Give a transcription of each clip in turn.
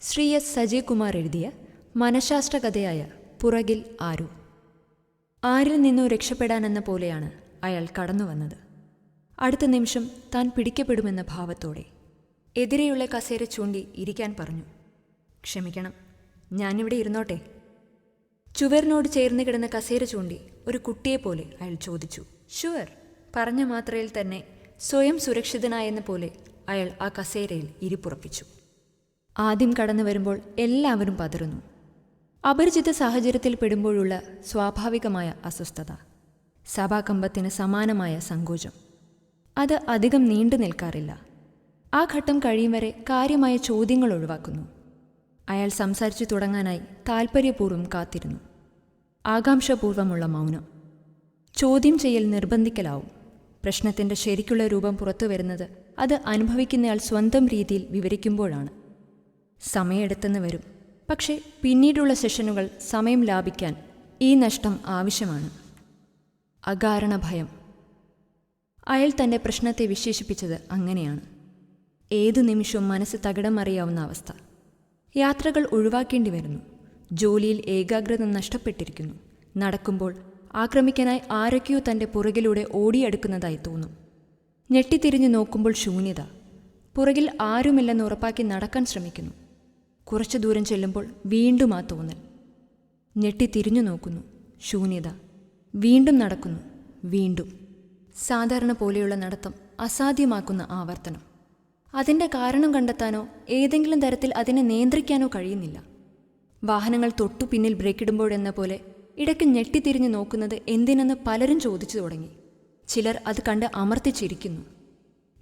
Shri S Sajayakumar എഴുതിയ മനഃശാസ്ത്ര കഥയായ പുറകിൽ ആരോ. ആരിൽ നിന്നു രക്ഷപ്പെടാനെന്ന പോലെയാണ് അയാൾ കടന്നു വന്നത്. അടുത്ത നിമിഷം താൻ പിടിക്കപ്പെടുമെന്ന ഭാവത്തോടെ എതിരെയുള്ള കസേര ചൂണ്ടി ഇരിക്കാൻ പറഞ്ഞു. ക്ഷമിക്കണം ഞാനിവിടെ ഇരുന്നോട്ടെ. ചുവരിനോട് ചേർന്ന് കിടന്ന കസേര ചൂണ്ടി ഒരു കുട്ടിയെപ്പോലെ അയാൾ ചോദിച്ചു. ഷുവർ പറഞ്ഞ മാത്രയിൽ തന്നെ സ്വയം സുരക്ഷിതനായെന്ന പോലെ അയാൾ ആ കസേരയിൽ ഇരിപ്പുറപ്പിച്ചു. ആദ്യം കടന്നു വരുമ്പോൾ എല്ലാവരും പതറുന്നു. അപരിചിത സാഹചര്യത്തിൽ പെടുമ്പോഴുള്ള സ്വാഭാവികമായ അസ്വസ്ഥത. സഭാകമ്പത്തിന് സമാനമായ സങ്കോചം. അത് അധികം നീണ്ടു നിൽക്കാറില്ല. ആ ഘട്ടം കഴിയും വരെ കാര്യമായ ചോദ്യങ്ങൾ ഒഴിവാക്കുന്നു. അയാൾ സംസാരിച്ചു തുടങ്ങാനായി താൽപ്പര്യപൂർവം കാത്തിരുന്നു. ആകാംക്ഷപൂർവമുള്ള മൗനം. ചോദ്യം ചെയ്യൽ നിർബന്ധിക്കലാവും. പ്രശ്നത്തിന്റെ ശരിക്കുള്ള രൂപം പുറത്തു വരുന്നത് അത് അനുഭവിക്കുന്നയാൾ സ്വന്തം രീതിയിൽ വിവരിക്കുമ്പോഴാണ്. സമയമെടുത്തെന്ന് വരും. പക്ഷേ പിന്നീടുള്ള സെഷനുകൾ സമയം ലാഭിക്കാൻ ഈ നഷ്ടം ആവശ്യമാണ്. അകാരണ ഭയം അയാൾ തന്റെ പ്രശ്നത്തെ വിശേഷിപ്പിച്ചത് അങ്ങനെയാണ്. ഏതു നിമിഷവും മനസ്സ് തകിടം മറിയാവുന്ന അവസ്ഥ. യാത്രകൾ ഒഴിവാക്കേണ്ടി വരുന്നു. ജോലിയിൽ ഏകാഗ്രത നഷ്ടപ്പെട്ടിരിക്കുന്നു. നടക്കുമ്പോൾ ആക്രമിക്കാനായി ആരൊക്കെയോ തന്റെ പുറകിലൂടെ ഓടിയെടുക്കുന്നതായി തോന്നും. ഞെട്ടിത്തിരിഞ്ഞു നോക്കുമ്പോൾ ശൂന്യത. പുറകിൽ ആരുമില്ലെന്ന് ഉറപ്പാക്കി നടക്കാൻ ശ്രമിക്കുന്നു. കുറച്ചു ദൂരം ചെല്ലുമ്പോൾ വീണ്ടും ആ തോന്നൽ. ഞെട്ടി തിരിഞ്ഞു നോക്കുന്നു. ശൂന്യത. വീണ്ടും നടക്കുന്നു. വീണ്ടും. സാധാരണ പോലെയുള്ള നടത്തം അസാധ്യമാക്കുന്ന ആവർത്തനം. അതിന്റെ കാരണം കണ്ടെത്താനോ ഏതെങ്കിലും തരത്തിൽ അതിനെ നിയന്ത്രിക്കാനോ കഴിയുന്നില്ല. വാഹനങ്ങൾ തൊട്ടു പിന്നിൽ ബ്രേക്കിടുമ്പോഴെന്ന പോലെ ഇടയ്ക്ക് ഞെട്ടിത്തിരിഞ്ഞ് നോക്കുന്നത് എന്തിനെന്ന് പലരും ചോദിച്ചു തുടങ്ങി. ചിലർ അത് കണ്ട് അമർത്തിച്ചിരിക്കുന്നു.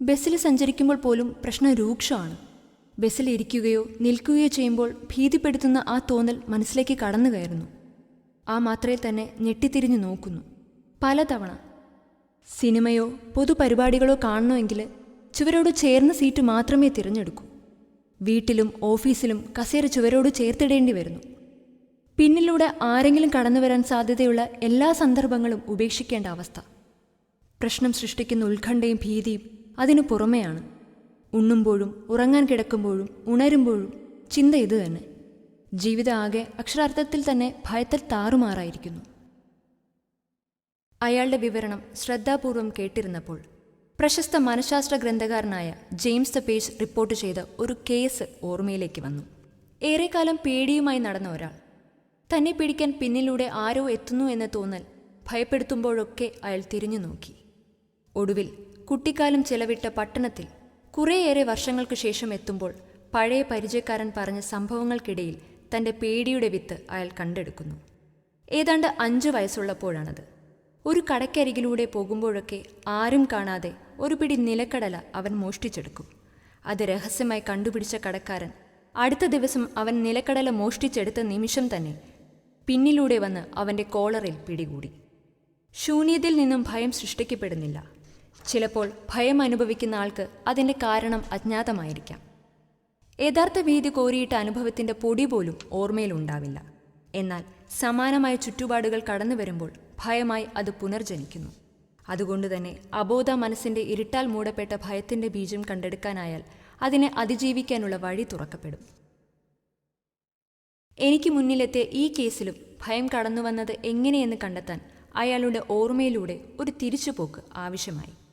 ബസ്സിൽ സഞ്ചരിക്കുമ്പോൾ പോലും പ്രശ്നം രൂക്ഷമാണ്. ബസ്സിൽ ഇരിക്കുകയോ നിൽക്കുകയോ ചെയ്യുമ്പോൾ ഭീതിപ്പെടുത്തുന്ന ആ തോന്നൽ മനസ്സിലേക്ക് കടന്നു കയറുന്നു. ആ മാത്രയിൽ തന്നെ ഞെട്ടിത്തിരിഞ്ഞു നോക്കുന്നു. പലതവണ സിനിമയോ പൊതുപരിപാടികളോ കാണണമെങ്കിൽ ചുവരോട് ചേർന്ന സീറ്റ് മാത്രമേ തിരഞ്ഞെടുക്കൂ. വീട്ടിലും ഓഫീസിലും കസേര ചുവരോട് ചേർത്തിടേണ്ടി വരുന്നു. പിന്നിലൂടെ ആരെങ്കിലും കടന്നു വരാൻ സാധ്യതയുള്ള എല്ലാ സന്ദർഭങ്ങളും ഉപേക്ഷിക്കേണ്ട അവസ്ഥ. പ്രശ്നം സൃഷ്ടിക്കുന്ന ഉത്കണ്ഠയും ഭീതിയും അതിനു പുറമെയാണ്. ഉണ്ണുമ്പോഴും ഉറങ്ങാൻ കിടക്കുമ്പോഴും ഉണരുമ്പോഴും ചിന്ത ഇത് തന്നെ. ജീവിതം ആകെ അക്ഷരാർത്ഥത്തിൽ തന്നെ ഭയത്തിൽ താറുമാറായിരിക്കുന്നു. അയാളുടെ വിവരണം ശ്രദ്ധാപൂർവം കേട്ടിരുന്നപ്പോൾ പ്രശസ്ത മനഃശാസ്ത്ര ഗ്രന്ഥകാരനായ ജെയിംസ് ദ പേജ് റിപ്പോർട്ട് ചെയ്ത ഒരു കേസ് ഓർമ്മയിലേക്ക് വന്നു. ഏറെക്കാലം പേടിയുമായി നടന്ന ഒരാൾ. തന്നെ പിടിക്കാൻ പിന്നിലൂടെ ആരോ എത്തുന്നു എന്ന തോന്നൽ ഭയപ്പെടുത്തുമ്പോഴൊക്കെ അയാൾ തിരിഞ്ഞു നോക്കി ഒടുവിൽ കുട്ടിക്കാലം ചെലവിട്ട പട്ടണത്തിൽ കുറേയേറെ വർഷങ്ങൾക്ക് ശേഷം എത്തുമ്പോൾ പഴയ പരിചയക്കാരൻ പറഞ്ഞ സംഭവങ്ങൾക്കിടയിൽ തന്റെ പേടിയുടെ വിത്ത് അയാൾ കണ്ടെടുക്കുന്നു. ഏതാണ്ട് അഞ്ചു വയസ്സുള്ളപ്പോഴാണത്. ഒരു കടയ്ക്കരികിലൂടെ പോകുമ്പോഴൊക്കെ ആരും കാണാതെ ഒരു പിടി നിലക്കടല അവൻ മോഷ്ടിച്ചെടുക്കും. അത് രഹസ്യമായി കണ്ടുപിടിച്ച കടക്കാരൻ അടുത്ത ദിവസം അവൻ നിലക്കടല മോഷ്ടിച്ചെടുത്ത നിമിഷം തന്നെ പിന്നിലൂടെ വന്ന് അവന്റെ കോളറിൽ പിടികൂടി. ശൂന്യതയിൽ നിന്നും ഭയം സൃഷ്ടിക്കപ്പെടുന്നില്ല. ചിലപ്പോൾ ഭയം അനുഭവിക്കുന്ന ആൾക്ക് അതിന്റെ കാരണം അജ്ഞാതമായിരിക്കാം. യഥാർത്ഥ ഭീതി കോരിയിട്ട അനുഭവത്തിന്റെ പൊടി പോലും ഓർമ്മയിലുണ്ടാവില്ല എന്നാൽ സമാനമായ ചുറ്റുപാടുകൾ കടന്നു വരുമ്പോൾ ഭയമായി അത് പുനർജനിക്കുന്നു. അതുകൊണ്ട് തന്നെ അബോധ മനസ്സിന്റെ ഇരുട്ടാൽ മൂടപ്പെട്ട ഭയത്തിന്റെ ബീജം കണ്ടെടുക്കാനായാൽ അതിനെ അതിജീവിക്കാനുള്ള വഴി തുറക്കപ്പെടും. എനിക്ക് മുന്നിലെത്തിയ ഈ കേസിലും ഭയം കടന്നുവന്നത് എങ്ങനെയെന്ന് കണ്ടെത്താൻ അയാളുടെ ഓർമ്മയിലൂടെ ഒരു തിരിച്ചുപോക്ക് ആവശ്യമായി.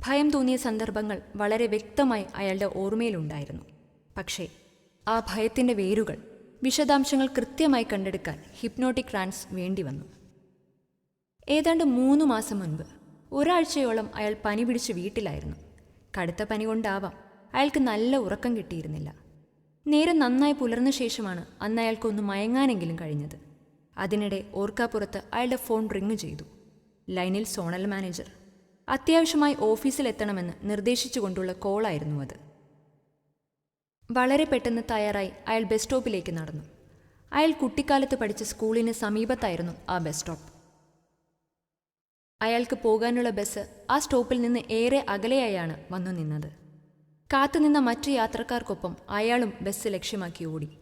ഭയം തോന്നിയ സന്ദർഭങ്ങൾ വളരെ വ്യക്തമായി അയാളുടെ ഓർമ്മയിലുണ്ടായിരുന്നു. പക്ഷേ ആ ഭയത്തിന്റെ വേരുകൾ വിശദാംശങ്ങൾ കൃത്യമായി കണ്ടെടുക്കാൻ ഹിപ്നോട്ടിക് ട്രാൻസ് വേണ്ടി വന്നു. ഏതാണ്ട് മൂന്ന് മാസം മുൻപ് ഒരാഴ്ചയോളം അയാൾ പനി പിടിച്ച് വീട്ടിലായിരുന്നു. കടുത്ത പനി കൊണ്ടാവാം അയാൾക്ക് നല്ല ഉറക്കം കിട്ടിയിരുന്നില്ല. നേരം നന്നായി പുലർന്ന ശേഷമാണ് അന്ന് അയാൾക്കൊന്ന് മയങ്ങാനെങ്കിലും കഴിഞ്ഞത്. അതിനിടെ ഓർക്കാപ്പുറത്ത് അയാളുടെ ഫോൺ റിങ് ചെയ്തു. ലൈനിൽ സോണൽ മാനേജർ അത്യാവശ്യമായി ഓഫീസിലെത്തണമെന്ന് നിർദ്ദേശിച്ചുകൊണ്ടുള്ള കോളായിരുന്നു അത്. വളരെ പെട്ടെന്ന് തയ്യാറായി അയാൾ ബസ് സ്റ്റോപ്പിലേക്ക് നടന്നു. അയാൾ കുട്ടിക്കാലത്ത് പഠിച്ച സ്കൂളിന് സമീപത്തായിരുന്നു ആ ബസ് സ്റ്റോപ്പ്. അയാൾക്ക് പോകാനുള്ള ബസ് ആ സ്റ്റോപ്പിൽ നിന്ന് ഏറെ അകലെയായാണ് വന്നു നിന്നത്. കാത്തുനിന്ന മറ്റു യാത്രക്കാർക്കൊപ്പം അയാളും ബസ് ലക്ഷ്യമാക്കി ഓടി.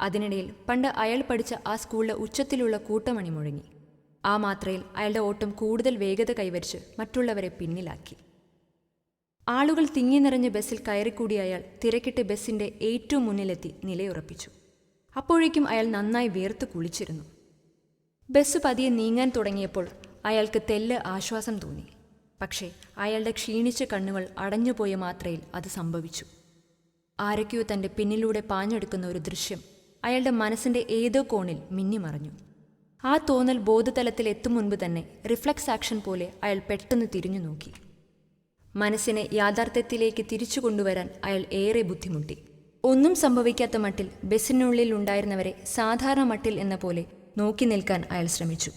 അതിനിടയിൽ പണ്ട് അയാൾ പഠിച്ച ആ സ്കൂളിലെ ഉച്ചത്തിലുള്ള കൂട്ടമണി മുഴങ്ങി. ആ മാത്രയിൽ അയാളുടെ ഓട്ടം കൂടുതൽ വേഗത കൈവരിച്ച് മറ്റുള്ളവരെ പിന്നിലാക്കി. ആളുകൾ തിങ്ങി നിറഞ്ഞ ബസ്സിൽ കയറിക്കൂടിയ അയാൾ തിരക്കിട്ട് ബസ്സിന്റെ ഏറ്റവും മുന്നിലെത്തി നിലയുറപ്പിച്ചു. അപ്പോഴേക്കും അയാൾ നന്നായി വേർത്ത് കുളിച്ചിരുന്നു. ബസ് പതിയെ നീങ്ങാൻ തുടങ്ങിയപ്പോൾ അയാൾക്ക് തെല്ല് ആശ്വാസം തോന്നി. പക്ഷേ അയാളുടെ ക്ഷീണിച്ച കണ്ണുകൾ അടഞ്ഞുപോയ മാത്രയിൽ അത് സംഭവിച്ചു. ആരൊക്കെയോ തന്റെ പിന്നിലൂടെ പാഞ്ഞെടുക്കുന്ന ഒരു ദൃശ്യം അയാളുടെ മനസ്സിന്റെ ഏതോ കോണിൽ മിന്നിമറഞ്ഞു. ആ തോന്നൽ ബോധതലത്തിൽ എത്തും മുൻപ് തന്നെ റിഫ്ലക്സ് ആക്ഷൻ പോലെ അയാൾ പെട്ടെന്ന് തിരിഞ്ഞു നോക്കി. മനസ്സിനെ യാഥാർത്ഥ്യത്തിലേക്ക് തിരിച്ചു കൊണ്ടുവരാൻ അയാൾ ഏറെ ബുദ്ധിമുട്ടി. ഒന്നും സംഭവിക്കാത്ത മട്ടിൽ ബസ്സിനുള്ളിൽ ഉണ്ടായിരുന്നവരെ സാധാരണ മട്ടിൽ എന്ന പോലെ നോക്കി നിൽക്കാൻ അയാൾ ശ്രമിച്ചു.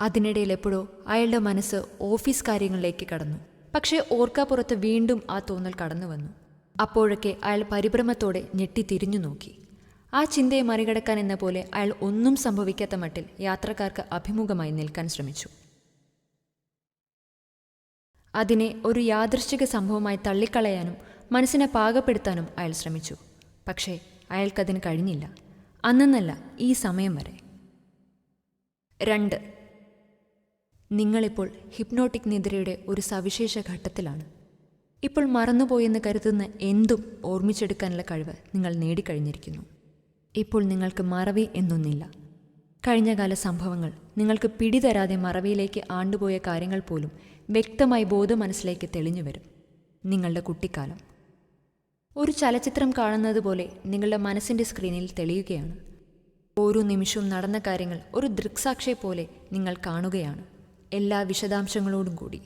അതിനിടയിൽ എപ്പോഴോ അയാളുടെ മനസ്സ് ഓഫീസ് കാര്യങ്ങളിലേക്ക് കടന്നു. പക്ഷേ ഓർക്കാപ്പുറത്ത് വീണ്ടും ആ തോന്നൽ കടന്നു വന്നു അപ്പോഴൊക്കെ അയാൾ പരിഭ്രമത്തോടെ ഞെട്ടി തിരിഞ്ഞു നോക്കി. ആ ചിന്തയെ മറികടക്കാൻ എന്ന പോലെ അയാൾ ഒന്നും സംഭവിക്കാത്ത മട്ടിൽ യാത്രക്കാർക്ക് അഭിമുഖമായി നിൽക്കാൻ ശ്രമിച്ചു. അതിനെ ഒരു യാദൃശ്ചിക സംഭവമായി തള്ളിക്കളയാനും മനസ്സിനെ പാകപ്പെടുത്താനും അയാൾ ശ്രമിച്ചു. പക്ഷേ അയാൾക്കതിന് കഴിഞ്ഞില്ല. അന്നെന്നല്ല ഈ സമയം വരെ. രണ്ട്. നിങ്ങളിപ്പോൾ ഹിപ്നോട്ടിക് നിദ്രയുടെ ഒരു സവിശേഷ ഘട്ടത്തിലാണ്. ഇപ്പോൾ മറന്നുപോയെന്ന് കരുതുന്ന എന്തും ഓർമ്മിച്ചെടുക്കാനുള്ള കഴിവ് നിങ്ങൾ നേടിക്കഴിഞ്ഞിരിക്കുന്നു. ഇപ്പോൾ നിങ്ങൾക്ക് മറവി എന്നൊന്നില്ല. കഴിഞ്ഞകാല സംഭവങ്ങൾ നിങ്ങൾക്ക് പിടിതരാതെ മറവിയിലേക്ക് ആണ്ടുപോയ കാര്യങ്ങൾ പോലും വ്യക്തമായി ബോധ മനസ്സിലേക്ക് തെളിഞ്ഞു വരും നിങ്ങളുടെ കുട്ടിക്കാലം. ഒരു ചലച്ചിത്രം കാണുന്നത് പോലെ നിങ്ങളുടെ മനസ്സിന്റെ സ്ക്രീനിൽ തെളിയുകയാണ്. ഓരോ നിമിഷവും നടന്ന കാര്യങ്ങൾ ഒരു ദൃക്സാക്ഷിയെ പോലെ നിങ്ങൾ കാണുകയാണ്. എല്ലാ വിശദാംശങ്ങളോടും കൂടി.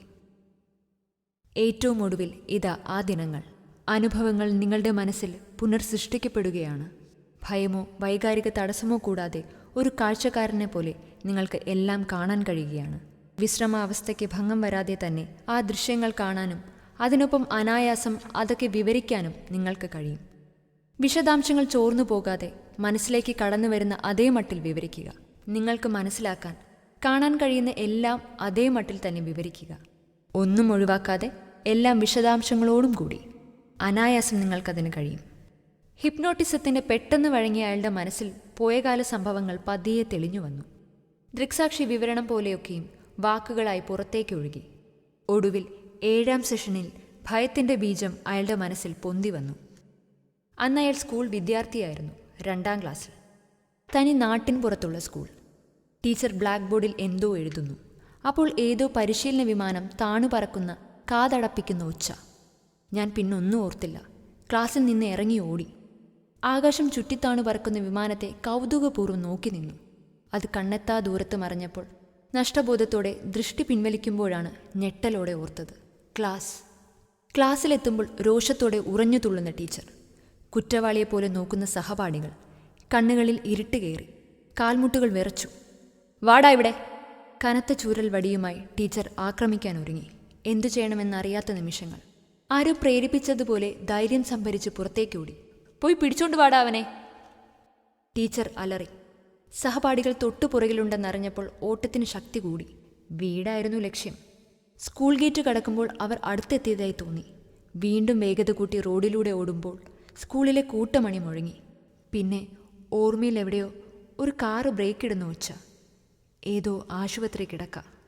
ഏറ്റവും ഒടുവിൽ ഇതാ ആ ദിനങ്ങൾ. അനുഭവങ്ങൾ നിങ്ങളുടെ മനസ്സിൽ പുനർസൃഷ്ടിക്കപ്പെടുകയാണ്. ഭയമോ വൈകാരിക തടസ്സമോ കൂടാതെ ഒരു കാഴ്ചക്കാരനെ പോലെ നിങ്ങൾക്ക് എല്ലാം കാണാൻ കഴിയുകയാണ്. വിശ്രമാവസ്ഥയ്ക്ക് ഭംഗം വരാതെ തന്നെ ആ ദൃശ്യങ്ങൾ കാണാനും അതിനൊപ്പം അനായാസം അതൊക്കെ വിവരിക്കാനും നിങ്ങൾക്ക് കഴിയും. വിശദാംശങ്ങൾ ചോർന്നു പോകാതെ മനസ്സിലേക്ക് കടന്നു വരുന്ന അതേ മട്ടിൽ വിവരിക്കുക. നിങ്ങൾക്ക് മനസ്സിലാക്കാൻ കാണാൻ കഴിയുന്ന എല്ലാം അതേ മട്ടിൽ തന്നെ വിവരിക്കുക. ഒന്നും ഒഴിവാക്കാതെ എല്ലാം വിശദാംശങ്ങളോടും കൂടി. അനായാസം നിങ്ങൾക്കതിന് കഴിയും. ഹിപ്നോട്ടിസത്തിന് പെട്ടെന്ന് വഴങ്ങിയ അയാളുടെ മനസ്സിൽ പോയകാല സംഭവങ്ങൾ പതിയെ തെളിഞ്ഞു വന്നു. ദൃക്സാക്ഷി വിവരണം പോലെയൊക്കെയും വാക്കുകളായി പുറത്തേക്ക് ഒഴുകി. ഒടുവിൽ ഏഴാം സെഷനിൽ ഭയത്തിന്റെ ബീജം അയാളുടെ മനസ്സിൽ പൊന്തി വന്നു. അന്ന് അയാൾ സ്കൂൾ വിദ്യാർത്ഥിയായിരുന്നു രണ്ടാം ക്ലാസ്സിൽ. തനി നാട്ടിൻ പുറത്തുള്ള സ്കൂൾ. ടീച്ചർ ബ്ലാക്ക് ബോർഡിൽ എന്തോ എഴുതുന്നു. അപ്പോൾ ഏതോ പരിശീലന വിമാനം താണു പറക്കുന്ന കാതടപ്പിക്കുന്ന ഒച്ച ഞാൻ പിന്നൊന്നും ഓർത്തില്ല. ക്ലാസ്സിൽ നിന്ന് ഇറങ്ങി ഓടി. ആകാശം ചുറ്റിത്താണു പറക്കുന്ന വിമാനത്തെ കൗതുകപൂർവം നോക്കി നിന്നു. അത് കണ്ണെത്താ ദൂരത്ത് മറഞ്ഞപ്പോൾ നഷ്ടബോധത്തോടെ ദൃഷ്ടി പിൻവലിക്കുമ്പോഴാണ് ഞെട്ടലോടെ ഓർത്തത്. ക്ലാസ്. ക്ലാസ്സിലെത്തുമ്പോൾ രോഷത്തോടെ ഉറഞ്ഞു തുള്ളുന്ന ടീച്ചർ. കുറ്റവാളിയെപ്പോലെ നോക്കുന്ന സഹപാഠികൾ. കണ്ണുകളിൽ ഇരുട്ട് കയറി. കാൽമുട്ടുകൾ വിറച്ചു. വാടാ ഇവിടെ. കനത്ത ചൂരൽ വടിയുമായി ടീച്ചർ ആക്രമിക്കാൻ ഒരുങ്ങി. എന്തു ചെയ്യണമെന്നറിയാത്ത നിമിഷങ്ങൾ. ആരോ പ്രേരിപ്പിച്ചതുപോലെ ധൈര്യം സംഭരിച്ച് പുറത്തേക്കോടി പോയി പിടിച്ചോണ്ട് വാടാ അവനെ. ടീച്ചർ അലറി. സഹപാഠികൾ തൊട്ടുപുറകിലുണ്ടെന്നറിഞ്ഞപ്പോൾ ഓട്ടത്തിന് ശക്തി കൂടി. വീടായിരുന്നു ലക്ഷ്യം. സ്കൂൾ ഗേറ്റ് കടക്കുമ്പോൾ അവർ അടുത്തെത്തിയതായി തോന്നി. വീണ്ടും വേഗത കൂട്ടി റോഡിലൂടെ ഓടുമ്പോൾ സ്കൂളിലെ കൂട്ടമണി മുഴങ്ങി. പിന്നെ ഓർമ്മയിൽ എവിടെയോ ഒരു കാറ് ബ്രേക്കിടുന്ന വെച്ച. ഏതോ ആശുപത്രി കിടക്ക.